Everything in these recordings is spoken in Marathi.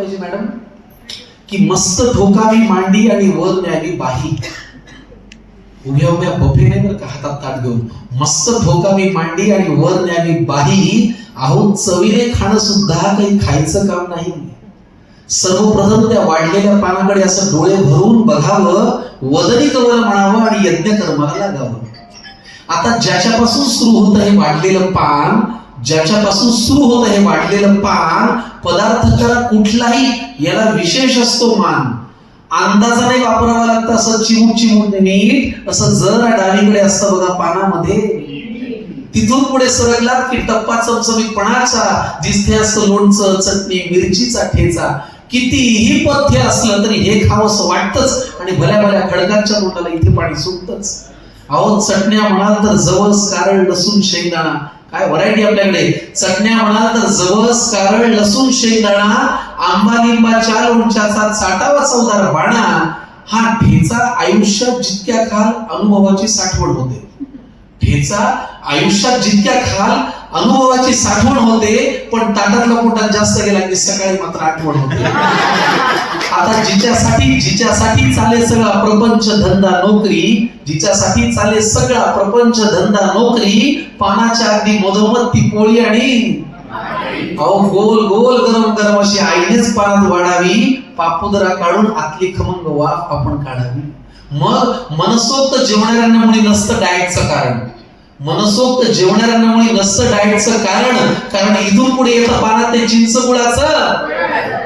पाहिजे मॅडम? की मस्त ठोकावी मांडी आणि वर न्यावी बाही. उभ्या उभ्या बफे नाही बरं का हातात ताट घेऊन. मस्त ठोकावी मांडी आणि वर न्यावी बाही. अहो चवीने खाणं सुद्धा काही खायचं काम नाही. सर्वप्रथम त्या वाढलेल्या पानाकडे असं डोळे भरून बघावं वदनी कवल म्हणावं आणि यज्ञ कर्माला लागावं. आता ज्याच्यापासून सुरू होतं हे वाढलेलं पान ज्याच्यापासून सुरू होतं हे वाढलेलं पान पदार्थ करा कुठलाही याला विशेष असतो मान. अंदाजाने वापरावा लागतं असं चिमूट चिमूट नीट असं जर डावीकडे असतं बघा पानामध्ये. तिथून पुढे सरकलात की टप्पा चमचमीतपणाचा जिथे असतं लोणचं चटणी मिरचीचा ठेचा. कितीही पथ्य असलं तरी हे खावंसं वाटतच आणि भल्या भल्या खडकांच्या तोंडाला इथे पाणी सुटतच. अहो चटण्या म्हणाल तर जवळ कारण लसूण शेंगदाणा. काय व्हरायटी आपल्याकडे? चटण्या म्हणाल तर जवस कारळ लसूण शेंगदाणा आंबा लिंबा चार उंचाचा साठावा चौदार बाणा हा ठेचा आयुष्यात जितक्या काल अनुभवाची साठवण होते. ठेचा आयुष्यात जितक्या खाल अनुभवाची साठवण होते पण ताटातला पोटात जास्त गेला की सकाळी मात्र आठवण होते. आता जिच्यासाठी जिच्यासाठी चाले सगळा प्रपंच धंदा नोकरी जिच्यासाठी चाले सगळा प्रपंच धंदा नोकरी पानाच्या अगदी मधोमध ती पोळी आणि अहो गोल गोल गरम गरम अशी आईनेच पानात वाढावी. पापुदरा काढून आतली खमंग वाफ आपण काढावी. मग मनसोक्त जेवणाऱ्यांना मुळे नसतं डायटचं कारण. मनसोक्त जेवणाऱ्यांना मुळे नसतं डाएटचं कारण. कारण इथून पुढे येतं पानात ते चिंच गुळाचं.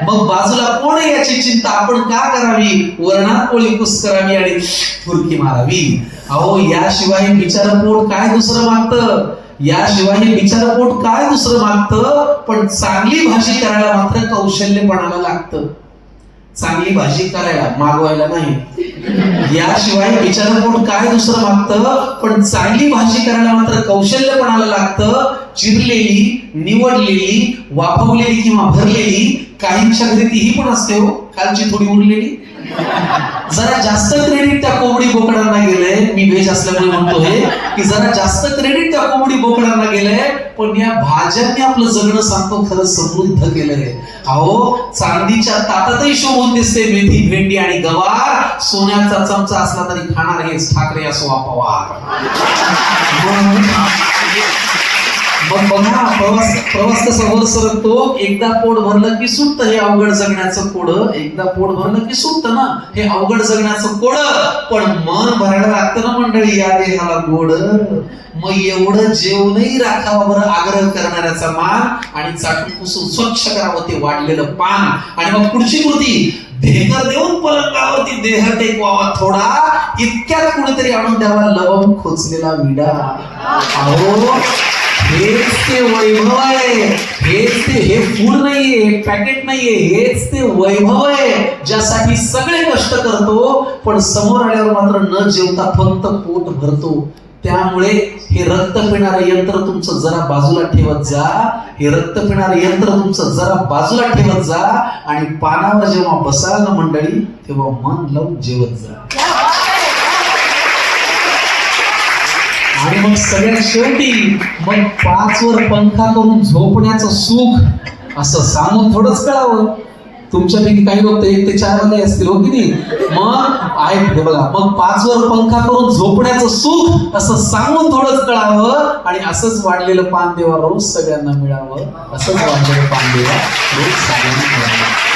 मग बाजूला कोण याची चिंता? आपण का करावी? वर्णात पोळी कुस करावी आणि फुरकी मारावी. अहो याशिवाय बिचार पोट काय दुसरं मागतं? याशिवाय हे बिचार पोट काय दुसरं मागतं? पण चांगली भाजी करायला मात्र कौशल्यपणाला लागतं. चांगली भाजी करायला मागवायला नाही. याशिवाय बिचार कोण काय दुसरं मागतं? पण चांगली भाजी करायला मात्र कौशल्यपणाला लागतं? चिरलेली निवडलेली वाफवलेली किंवा भरलेली काहींच्या घरी तीही पण असते हो. कालची थोडी उरलेली. जरा जास्त क्रेडिट त्या कोंबडी बोकडांना गेलंय. मी व्हेज असल्यामुळे म्हणतोय की जरा जास्त क्रेडिट त्या कोंबडी बोकडांना गेलंय. पण या भाज्यांनी आपलं जगणं सांगतो खरं समृद्ध केलंय. अहो चांदीच्या ताटातही शोभून दिसते मेथी भेंडी आणि गवार. सोन्याचा चमचा असला तरी खाणार हेच ठाकरे असो पवार मग बघा प्रवास समोर कसा वर सरकतो. एकदा पोट भरलं की सुटत हे अवघड जगण्याचं कोड. एकदा पोट भरलं की सुटत ना हे अवघड जगण्याचं कोड. पण मन भरायला लागतं ना मंडळी या देहाला गोड. मग एवढं जेवणही राखावं बरं आग्रह करणाऱ्याचा मान आणि चाटून पुसून स्वच्छ करावं ते वाढलेलं पान. आणि मग पुढची कृती ढेकर देऊन पलंगावरती देह टेकवावा थोडा. इतक्यात कुणीतरी आणून द्यावा लवंग खोचलेला विडा. अहो हेच ते वैभव आहे. हेच ते हे फूड नाहीये पॅकेट नाहीये हेच ते वैभव आहे. ज्यासाठी सगळे कष्ट करतो पण समोर आल्यावर मात्र न जेवता फक्त पोट भरतो. त्यामुळे हे रक्त पिणारं यंत्र तुमचं जरा बाजूला ठेवत जा. हे रक्त पिणारं यंत्र तुमचं जरा बाजूला ठेवत जा. आणि पानावर जेव्हा बसाल ना मंडळी तेव्हा मन लावून जेवत जा. आणि मग सगळ्यात शेवटी मग पाच वर पंखा करून झोपण्याचं सुख असं सांगून थोडंच कळावं. तुमच्यापैकी काही लोक एक ते चारमध्ये असतील हो की नाही? मग आहे बघा. मग पाच वर पंखा करून झोपण्याचं सुख असं सांगून थोडंच कळावं आणि असंच वाढलेलं पान देवा रोज सगळ्यांना मिळावं. असंच वाढलेलं पान देवा रोज सगळ्यांना मिळावं.